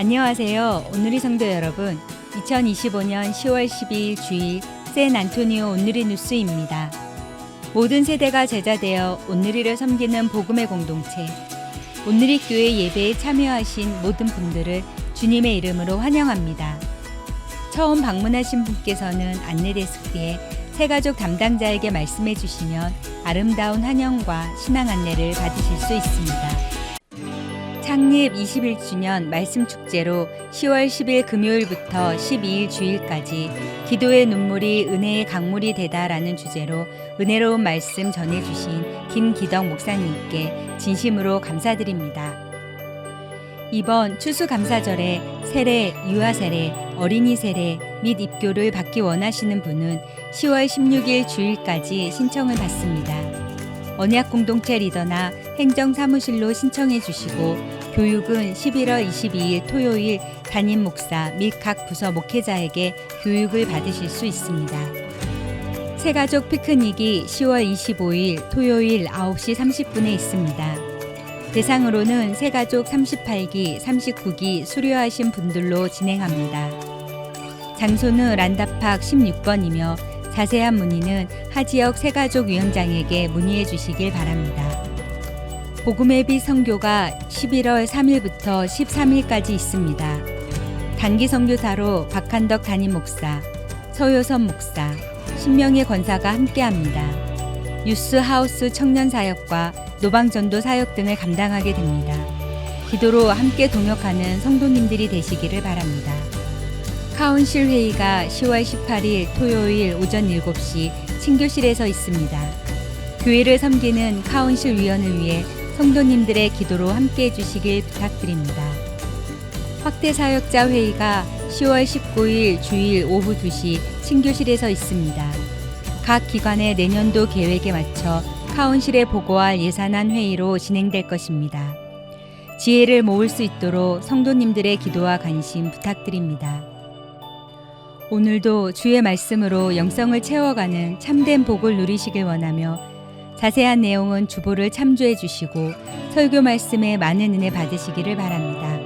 안녕하세요. 오늘의 성도 여러분. 2025년 10월 12일 주일 샌 안토니오 오늘의 뉴스입니다. 모든 세대가 제자되어 오늘이를 섬기는 복음의 공동체. 오늘의 교회 예배에 참여하신 모든 분들을 주님의 이름으로 환영합니다. 처음 방문하신 분께서는 안내 데스크에 새가족 담당자에게 말씀해 주시면 아름다운 환영과 신앙 안내를 받으실 수 있습니다. 창립 21주년 말씀 축제로 10월 10일 금요일부터 12일 주일까지 기도의 눈물이 은혜의 강물이 되다라는 주제로 은혜로운 말씀 전해주신 김기덕 목사님께 진심으로 감사드립니다. 이번 추수감사절에 세례, 유아 세례, 어린이 세례 및 입교를 받기 원하시는 분은 10월 16일 주일까지 신청을 받습니다. 언약 공동체 리더나 행정사무실로 신청해 주시고 교육은 11월 22일 토요일 담임 목사 및 각 부서 목회자에게 교육을 받으실 수 있습니다. 새가족 피크닉이 10월 25일 토요일 9시 30분에 있습니다. 대상으로는 새가족 38기, 39기 수료하신 분들로 진행합니다. 장소는 란다팍 16번이며 자세한 문의는 하지역 새가족 위원장에게 문의해 주시길 바랍니다. 복음의 빛 선교가 11월 3일부터 13일까지 있습니다. 단기 선교사로 박한덕 담임 목사, 서효선 목사, 신명의 권사가 함께합니다. 유스 하우스 청년 사역과 노방전도 사역 등을 감당하게 됩니다. 기도로 함께 동역하는 성도님들이 되시기를 바랍니다. 카운실 회의가 10월 18일 토요일 오전 7시 친교실에서 있습니다. 교회를 섬기는 카운실 위원을 위해 성도님들의 기도로 함께 해 주시길 부탁드립니다. 확대 사역자 회의가 10월 19일 주일 오후 2시 친교실에서 있습니다. 각 기관의 내년도 계획에 맞춰 카운실에 보고할 예산안 회의로 진행될 것입니다. 지혜를 모을 수 있도록 성도님들의 기도와 관심 부탁드립니다. 오늘도 주의 말씀으로 영성을 채워가는 참된 복을 누리시길 원하며 자세한 내용은 주보를 참조해 주시고 설교 말씀에 많은 은혜 받으시기를 바랍니다.